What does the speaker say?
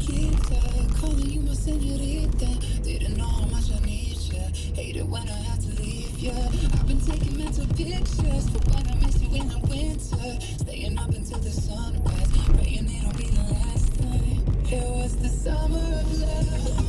Chiquita, calling you my senorita. Didn't know how much I need ya. Hate it when I have to leave ya. I've been taking mental pictures for when I miss you in the winter. Staying up until the sunrise, praying it'll be the last time. It was the summer of love.